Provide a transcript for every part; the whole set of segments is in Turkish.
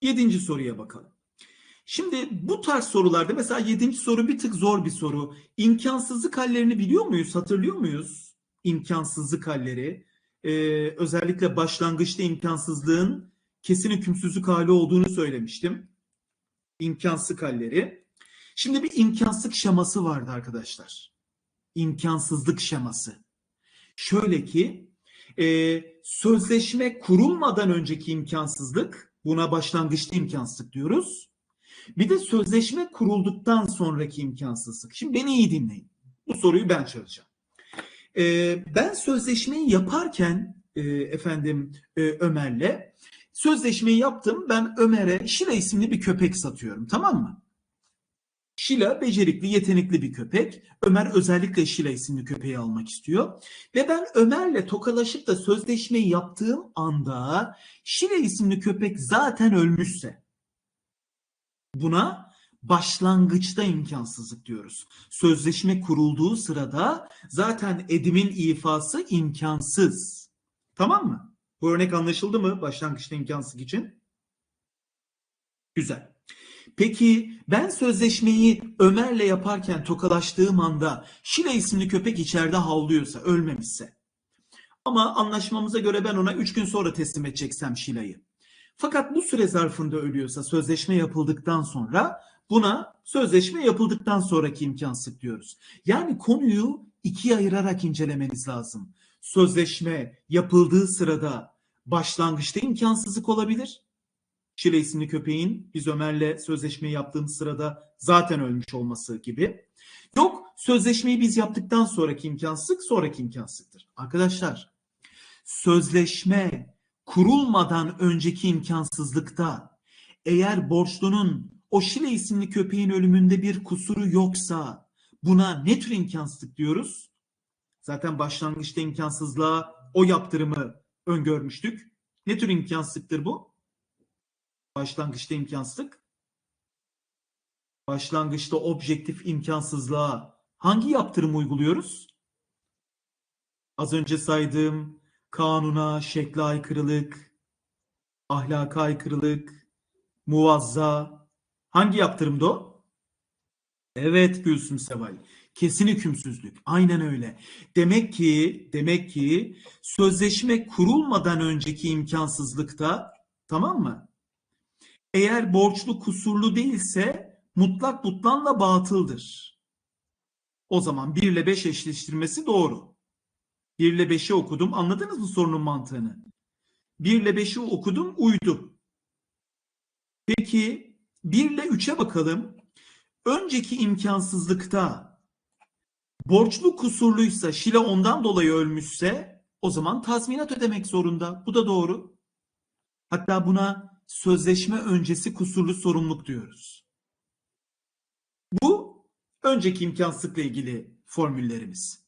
Yedinci soruya bakalım. Şimdi bu tarz sorularda mesela yedinci soru bir tık zor bir soru. İmkansızlık hallerini biliyor muyuz? Hatırlıyor muyuz? İmkansızlık halleri. Ee, özellikle başlangıçta imkansızlığın kesin hükümsüzlük hali olduğunu söylemiştim. İmkansızlık halleri. Şimdi bir imkansızlık şeması vardı arkadaşlar. İmkansızlık şeması. Şöyle ki e, sözleşme kurulmadan önceki imkansızlık buna başlangıçta imkansızlık diyoruz. Bir de sözleşme kurulduktan sonraki imkansızlık. Şimdi beni iyi dinleyin. Bu soruyu ben çözeceğim. E, ben sözleşmeyi yaparken e, efendim e, Ömer'le sözleşmeyi yaptım. Ben Ömer'e Şila isimli bir köpek satıyorum. Tamam mı? Şila becerikli, yetenekli bir köpek. Ömer özellikle Şila isimli köpeği almak istiyor. Ve ben Ömer'le tokalaşıp da sözleşmeyi yaptığım anda Şila isimli köpek zaten ölmüşse buna başlangıçta imkansızlık diyoruz. Sözleşme kurulduğu sırada zaten edimin ifası imkansız. Tamam mı? Bu örnek anlaşıldı mı başlangıçta imkansızlık için? Güzel. Peki ben sözleşmeyi Ömer'le yaparken tokalaştığım anda Şile isimli köpek içeride havlıyorsa, ölmemişse. Ama anlaşmamıza göre ben ona 3 gün sonra teslim edeceksem Şile'yi. Fakat bu süre zarfında ölüyorsa sözleşme yapıldıktan sonra buna sözleşme yapıldıktan sonraki imkansızlık diyoruz. Yani konuyu ikiye ayırarak incelemeniz lazım. Sözleşme yapıldığı sırada başlangıçta imkansızlık olabilir. Şile isimli köpeğin biz Ömer'le sözleşmeyi yaptığımız sırada zaten ölmüş olması gibi. Yok sözleşmeyi biz yaptıktan sonraki imkansızlık sonraki imkansızlıktır. Arkadaşlar sözleşme kurulmadan önceki imkansızlıkta eğer borçlunun o Şile isimli köpeğin ölümünde bir kusuru yoksa buna ne tür imkansızlık diyoruz? Zaten başlangıçta imkansızlığa o yaptırımı öngörmüştük. Ne tür imkansızlıktır bu? Başlangıçta imkansızlık. Başlangıçta objektif imkansızlığa hangi yaptırım uyguluyoruz? Az önce saydığım kanuna, şekle aykırılık, ahlaka aykırılık, muvazza. Hangi yaptırımda o? Evet Gülsüm Seval. Kesin hükümsüzlük. Aynen öyle. Demek ki demek ki sözleşme kurulmadan önceki imkansızlıkta tamam mı? Eğer borçlu kusurlu değilse mutlak butlanla batıldır. O zaman 1 ile 5 eşleştirmesi doğru. 1 ile 5'i okudum. Anladınız mı sorunun mantığını? 1 ile 5'i okudum uydu. Peki 1 ile 3'e bakalım. Önceki imkansızlıkta borçlu kusurluysa Şile ondan dolayı ölmüşse o zaman tazminat ödemek zorunda. Bu da doğru. Hatta buna sözleşme öncesi kusurlu sorumluluk diyoruz. Bu önceki imkansızlıkla ilgili formüllerimiz.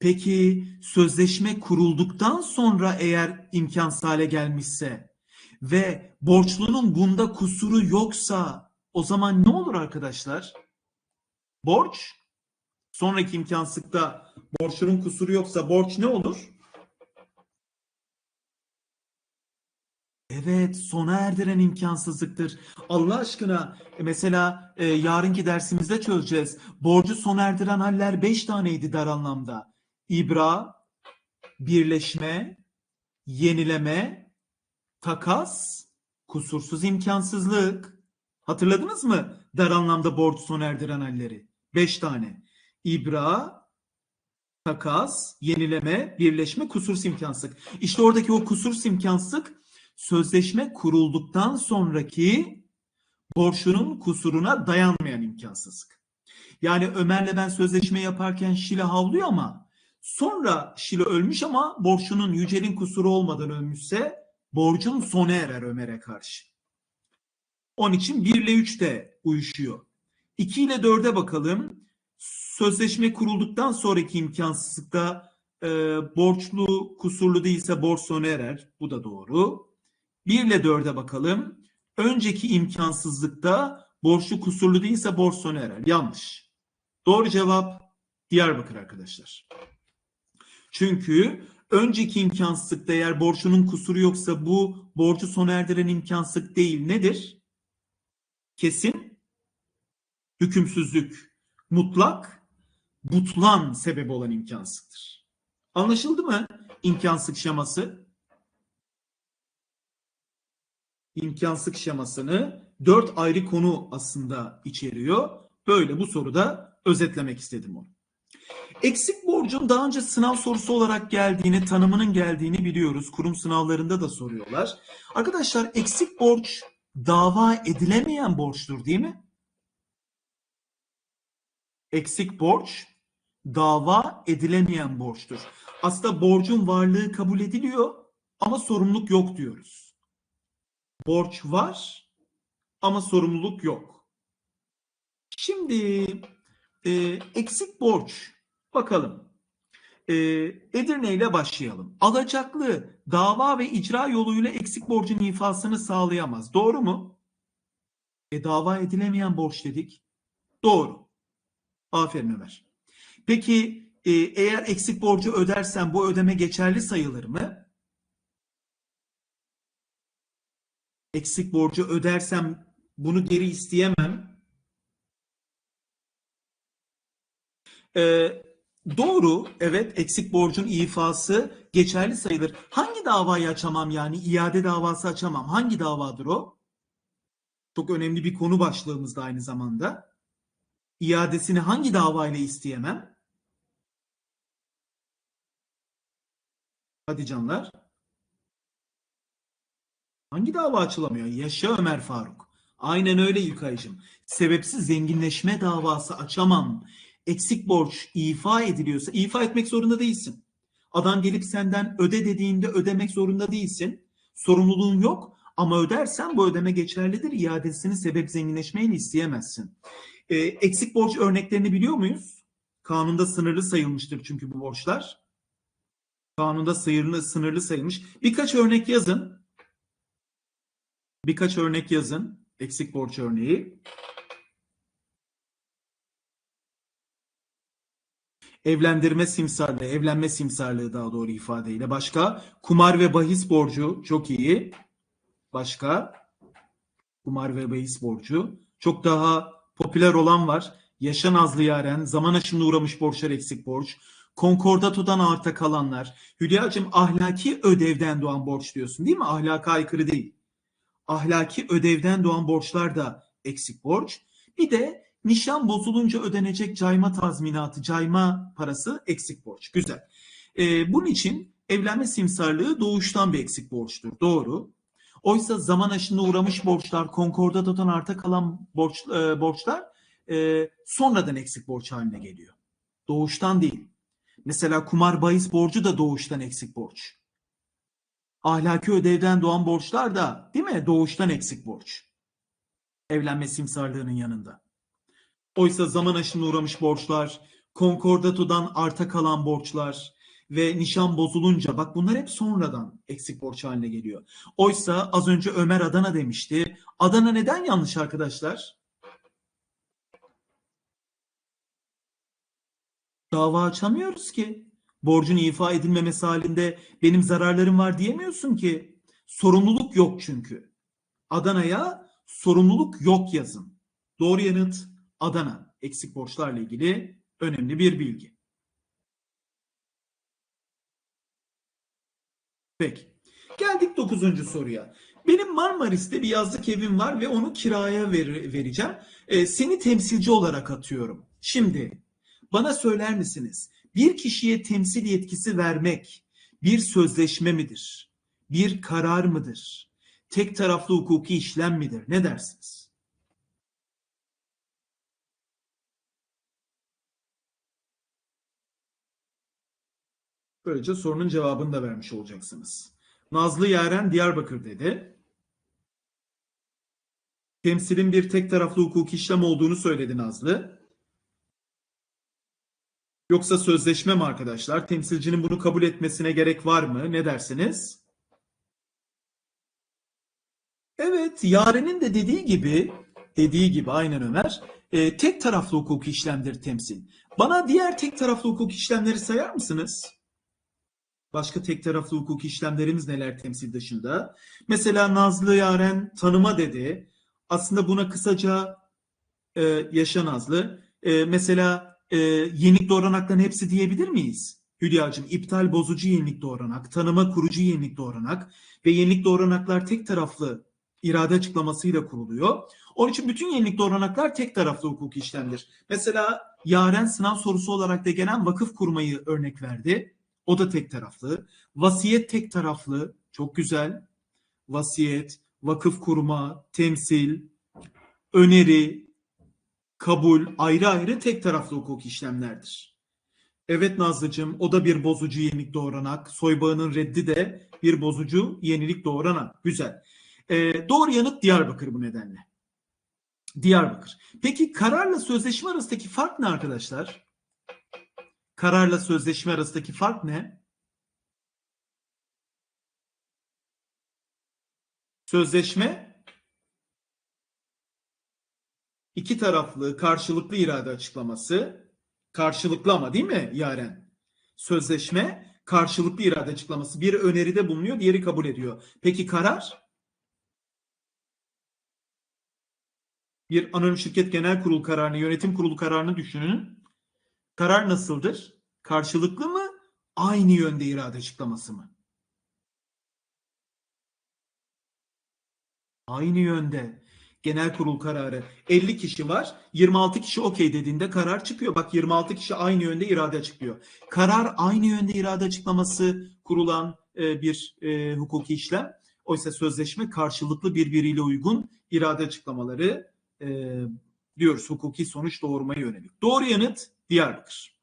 Peki sözleşme kurulduktan sonra eğer imkansız hale gelmişse ve borçlunun bunda kusuru yoksa o zaman ne olur arkadaşlar? Borç sonraki imkansızlıkta borçlunun kusuru yoksa borç ne olur? Evet, sona erdiren imkansızlıktır. Allah aşkına e, mesela e, yarınki dersimizde çözeceğiz. Borcu sona erdiren haller 5 taneydi dar anlamda. İbra, birleşme, yenileme, takas, kusursuz imkansızlık. Hatırladınız mı dar anlamda borcu sona erdiren halleri? 5 tane. İbra, takas, yenileme, birleşme, kusursuz imkansızlık. İşte oradaki o kusursuz imkansızlık sözleşme kurulduktan sonraki borçlunun kusuruna dayanmayan imkansızlık. Yani Ömer'le ben sözleşme yaparken Şile havlıyor ama sonra Şile ölmüş ama borçlunun Yücel'in kusuru olmadan ölmüşse borcun sona erer Ömer'e karşı. Onun için 1 ile 3 de uyuşuyor. 2 ile 4'e bakalım. Sözleşme kurulduktan sonraki imkansızlıkta e, borçlu kusurlu değilse borç sona erer. Bu da doğru. 1 ile 4'e bakalım. Önceki imkansızlıkta borçlu kusurlu değilse borç sona erer. Yanlış. Doğru cevap Diyarbakır arkadaşlar. Çünkü önceki imkansızlıkta eğer borçlunun kusuru yoksa bu borcu sona erdiren imkansızlık değil. Nedir? Kesin hükümsüzlük, mutlak, butlan sebebi olan imkansızlıktır. Anlaşıldı mı imkansızlık şeması? İmkansızlık şemasını dört ayrı konu aslında içeriyor. Böyle bu soruda özetlemek istedim onu. Eksik borcun daha önce sınav sorusu olarak geldiğini, tanımının geldiğini biliyoruz. Kurum sınavlarında da soruyorlar. Arkadaşlar eksik borç dava edilemeyen borçtur değil mi? Eksik borç dava edilemeyen borçtur. Aslında borcun varlığı kabul ediliyor ama sorumluluk yok diyoruz. Borç var ama sorumluluk yok. Şimdi e, eksik borç bakalım. E, Edirne ile başlayalım. Alacaklı dava ve icra yoluyla eksik borcun ifasını sağlayamaz. Doğru mu? E, dava edilemeyen borç dedik. Doğru. Aferin Ömer. Peki e, eğer eksik borcu ödersen bu ödeme geçerli sayılır mı? Eksik borcu ödersem bunu geri isteyemem. Ee, doğru, evet eksik borcun ifası geçerli sayılır. Hangi davayı açamam yani? iade davası açamam. Hangi davadır o? Çok önemli bir konu başlığımızda aynı zamanda. İadesini hangi davayla isteyemem? Hadi canlar. Hangi dava açılamıyor? Yaşa Ömer Faruk. Aynen öyle İlkay'cığım. Sebepsiz zenginleşme davası açamam. Eksik borç ifa ediliyorsa ifa etmek zorunda değilsin. Adam gelip senden öde dediğinde ödemek zorunda değilsin. Sorumluluğun yok ama ödersen bu ödeme geçerlidir. İadesini sebep zenginleşmeyle isteyemezsin. Ee, eksik borç örneklerini biliyor muyuz? Kanunda sınırlı sayılmıştır çünkü bu borçlar. Kanunda sınırlı, sınırlı sayılmış. Birkaç örnek yazın. Birkaç örnek yazın. Eksik borç örneği. Evlendirme simsarlığı, evlenme simsarlığı daha doğru ifadeyle. Başka? Kumar ve bahis borcu çok iyi. Başka? Kumar ve bahis borcu. Çok daha popüler olan var. Yaşa Nazlı Yaren, zaman aşımına uğramış borçlar eksik borç. Konkordatodan arta kalanlar. Hülya'cığım ahlaki ödevden doğan borç diyorsun değil mi? Ahlaka aykırı değil. Ahlaki ödevden doğan borçlar da eksik borç. Bir de nişan bozulunca ödenecek cayma tazminatı, cayma parası eksik borç. Güzel. Ee, bunun için evlenme simsarlığı doğuştan bir eksik borçtur. Doğru. Oysa zaman aşımına uğramış borçlar, konkordatodan arta kalan borç, e, borçlar e, sonradan eksik borç haline geliyor. Doğuştan değil. Mesela kumar bahis borcu da doğuştan eksik borç. Ahlaki ödevden doğan borçlar da değil mi? Doğuştan eksik borç. Evlenme simsarlığının yanında. Oysa zaman aşımına uğramış borçlar, konkordatodan arta kalan borçlar ve nişan bozulunca bak bunlar hep sonradan eksik borç haline geliyor. Oysa az önce Ömer Adana demişti. Adana neden yanlış arkadaşlar? Dava açamıyoruz ki. Borcun ifa edilmemesi halinde benim zararlarım var diyemiyorsun ki. Sorumluluk yok çünkü. Adana'ya sorumluluk yok yazın. Doğru yanıt Adana. Eksik borçlarla ilgili önemli bir bilgi. Peki. Geldik 9. soruya. Benim Marmaris'te bir yazlık evim var ve onu kiraya ver, vereceğim. Ee, seni temsilci olarak atıyorum. Şimdi bana söyler misiniz? Bir kişiye temsil yetkisi vermek bir sözleşme midir? Bir karar mıdır? Tek taraflı hukuki işlem midir? Ne dersiniz? Böylece sorunun cevabını da vermiş olacaksınız. Nazlı Yaren Diyarbakır dedi. Temsilin bir tek taraflı hukuki işlem olduğunu söyledi Nazlı. Yoksa sözleşme mi arkadaşlar? Temsilcinin bunu kabul etmesine gerek var mı? Ne dersiniz? Evet, Yaren'in de dediği gibi, dediği gibi aynen Ömer, e, tek taraflı hukuki işlemdir temsil. Bana diğer tek taraflı hukuki işlemleri sayar mısınız? Başka tek taraflı hukuki işlemlerimiz neler temsil dışında? Mesela Nazlı Yaren tanıma dedi. Aslında buna kısaca e, yaşa Nazlı. E, mesela e, yenilik doğranakların hepsi diyebilir miyiz? Hülya'cığım iptal bozucu yenilik doğranak, tanıma kurucu yenilik doğranak ve yenilik doğranaklar tek taraflı irade açıklamasıyla kuruluyor. Onun için bütün yenilik doğranaklar tek taraflı hukuki işlemdir. Mesela Yaren sınav sorusu olarak da gelen vakıf kurmayı örnek verdi. O da tek taraflı. Vasiyet tek taraflı. Çok güzel. Vasiyet, vakıf kurma, temsil, öneri, kabul ayrı ayrı tek taraflı hukuki işlemlerdir. Evet Nazlıcığım o da bir bozucu yenilik doğuranak. Soybağının reddi de bir bozucu yenilik doğuranak. Güzel. Ee, doğru yanıt Diyarbakır bu nedenle. Diyarbakır. Peki kararla sözleşme arasındaki fark ne arkadaşlar? Kararla sözleşme arasındaki fark ne? Sözleşme iki taraflı karşılıklı irade açıklaması. Karşılıklı ama değil mi Yaren? Sözleşme karşılıklı irade açıklaması. Biri öneride bulunuyor, diğeri kabul ediyor. Peki karar? Bir anonim şirket genel kurul kararını, yönetim kurulu kararını düşünün. Karar nasıldır? Karşılıklı mı? Aynı yönde irade açıklaması mı? Aynı yönde. Genel kurul kararı. 50 kişi var. 26 kişi okey dediğinde karar çıkıyor. Bak 26 kişi aynı yönde irade açıklıyor. Karar aynı yönde irade açıklaması kurulan e, bir e, hukuki işlem. Oysa sözleşme karşılıklı birbiriyle uygun irade açıklamaları e, diyoruz hukuki sonuç doğurmaya yönelik. Doğru yanıt Diyarbakır.